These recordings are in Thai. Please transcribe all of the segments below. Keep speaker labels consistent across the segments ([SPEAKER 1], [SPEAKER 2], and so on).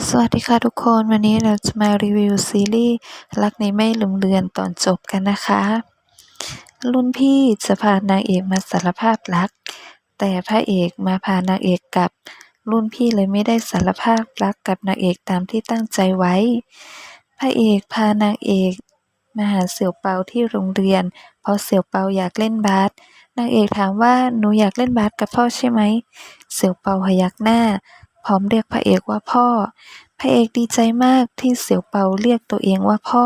[SPEAKER 1] สวัสดีค่ะทุกคนวันนี้เราจะมารีวิวซีรีส์รักในไม่ลืมเลือนตอนจบกันนะคะ รุ่นพี่จะพานางเอกมาสารภาพรัก แต่พระเอกมาพานางเอกกลับ รุ่นพี่เลยไม่ได้สารภาพรักกับนางเอกตามที่ตั้งใจไว้ พระเอกพานางเอกมาหาเสี่ยวเปาที่โรงเรียน เพราะเสี่ยวเปาอยากเล่นบาสนางเอกถามว่าหนูอยากเล่นบาสกับพ่อใช่ไหม เสี่ยวเปาพยักหน้า พร้อมเรียกพระเอกว่าพ่อ พระเอกดีใจมากที่เสี่ยวเปาเรียกตัวเองว่าพ่อ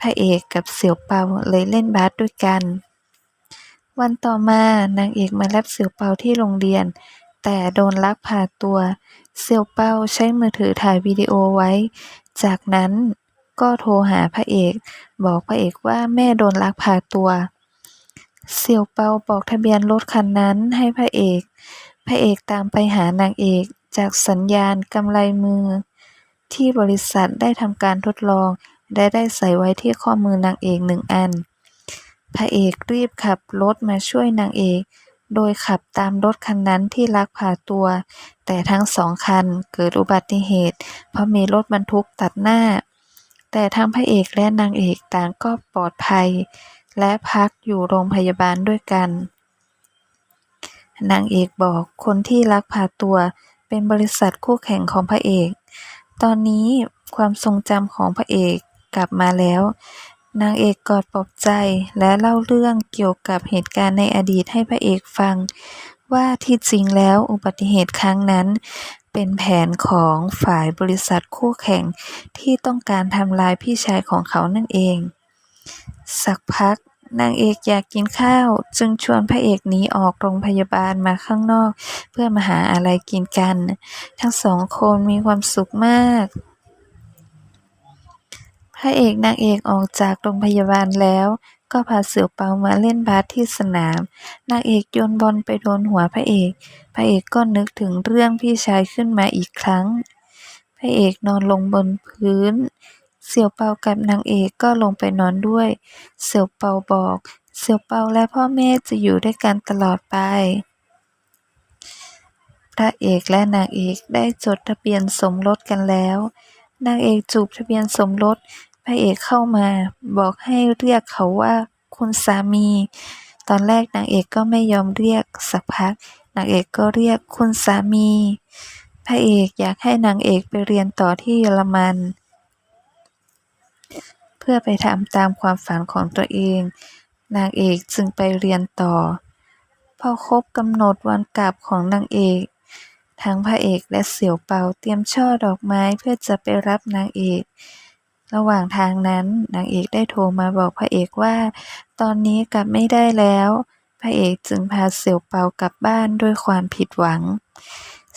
[SPEAKER 1] พระเอกกับเสี่ยวเปาเลยเล่นบาสด้วยกัน วันต่อมานางเอกมารับเสี่ยวเปาที่โรงเรียน แต่โดนลักพาตัว เสี่ยวเปาใช้มือถือถ่ายวิดีโอไว้ จากนั้นก็โทรหาพระเอก บอกพระเอกว่าแม่โดนลักพาตัว เสี่ยวเปาบอกทะเบียนรถคันนั้นให้พระเอก พระเอกตามไปหานางเอก จากสัญญาณกำไลมือ ที่บริษัทได้ทำการทดลอง และได้ใส่ไว้ที่ข้อมือนางเอกหนึ่งอัน พระเอกรีบขับรถมาช่วยนางเอก โดยขับตามรถคันนั้นที่ลักพาตัว แต่ทั้งสองคันเกิดอุบัติเหตุ เพราะมีรถบรรทุกตัดหน้า แต่ทั้งพระเอกและนางเอกต่างก็ปลอดภัย และพักอยู่โรงพยาบาลด้วยกันนางเอกบอกคนที่ลักพาตัว เป็นบริษัทคู่แข่งของพระเอก ตอนนี้ความทรงจำของพระเอกกลับมาแล้ว นางเอกกอดปลอบใจและเล่าเรื่องเกี่ยวกับเหตุการณ์ในอดีตให้พระเอกฟัง ว่าที่จริงแล้วอุบัติเหตุครั้งนั้น เป็นแผนของฝ่ายบริษัทคู่แข่งที่ต้องการทำลายพี่ชายของเขานั่นเอง สักพัก นางเอกอยากกินข้าว จึงชวนพระเอกหนีออกโรงพยาบาลมาข้างนอก เพื่อมาหาอะไรกินกัน ทั้งสองคนมีความสุขมาก พระเอกนางเอกออกจากโรงพยาบาลแล้วก็พาเสี่ยวเปามาเล่นบาสที่สนาม นางเอกโยนบอลไปโดนหัวพระเอก พระเอกก็นึกถึงเรื่องพี่ชายขึ้นมาอีกครั้ง พระเอกนอนลงบนพื้น เสี่ยวเปากับนางเอกก็ลงไปนอนด้วย เสี่ยวเปาบอก เสี่ยวเปาและพ่อแม่จะอยู่ด้วยกันตลอดไป พระเอกและนางเอกได้จดทะเบียนสมรสกันแล้ว นางเอกจูบทะเบียนสมรส พระเอกเข้ามา บอกให้เรียกเขาว่าคุณสามี ตอนแรกนางเอกก็ไม่ยอมเรียกสักพักนางเอกก็เรียกคุณสามี พระเอกอยากให้นางเอกไปเรียนต่อที่เยอรมัน พื่อไปทำตามความฝันของตัวเอง นางเอกจึงไปเรียนต่อ พอครบกำหนดวันกลับของนางเอก ทั้งพระเอกและเสี่ยวเปาเตรียมช่อดอกไม้เพื่อจะไปรับนางเอก ระหว่างทางนั้นนางเอกได้โทรมาบอกพระเอกว่า ตอนนี้กลับไม่ได้แล้ว พระเอกจึงพาเสี่ยวเปากลับบ้านด้วยความผิดหวัง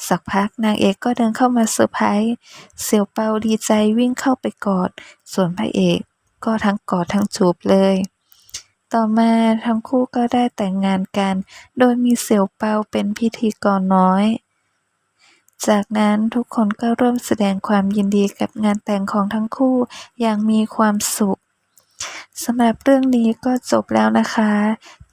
[SPEAKER 1] สักพักนางเอกก็เดินเข้ามาเซอร์ไพรส์เสี่ยวเปาดีใจวิ่งเข้าไปกอด ส่วนพระเอก ก็ทั้งกอดทั้งจูบเลย ต่อมาทั้งคู่ก็ได้แต่งงานกัน โดยมีเสี่ยวเปาเป็นพิธีกรน้อย จากนั้นทุกคนก็ร่วมแสดงความยินดีกับงานแต่งของทั้งคู่อย่างมีความสุขสำหรับเรื่องนี้ก็จบแล้วนะคะ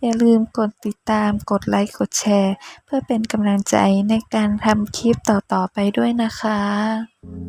[SPEAKER 1] อย่าลืมกดติดตาม กดไลค์ กดแชร์ เพื่อเป็นกำลังใจในการทำคลิปต่อๆไปด้วยนะคะ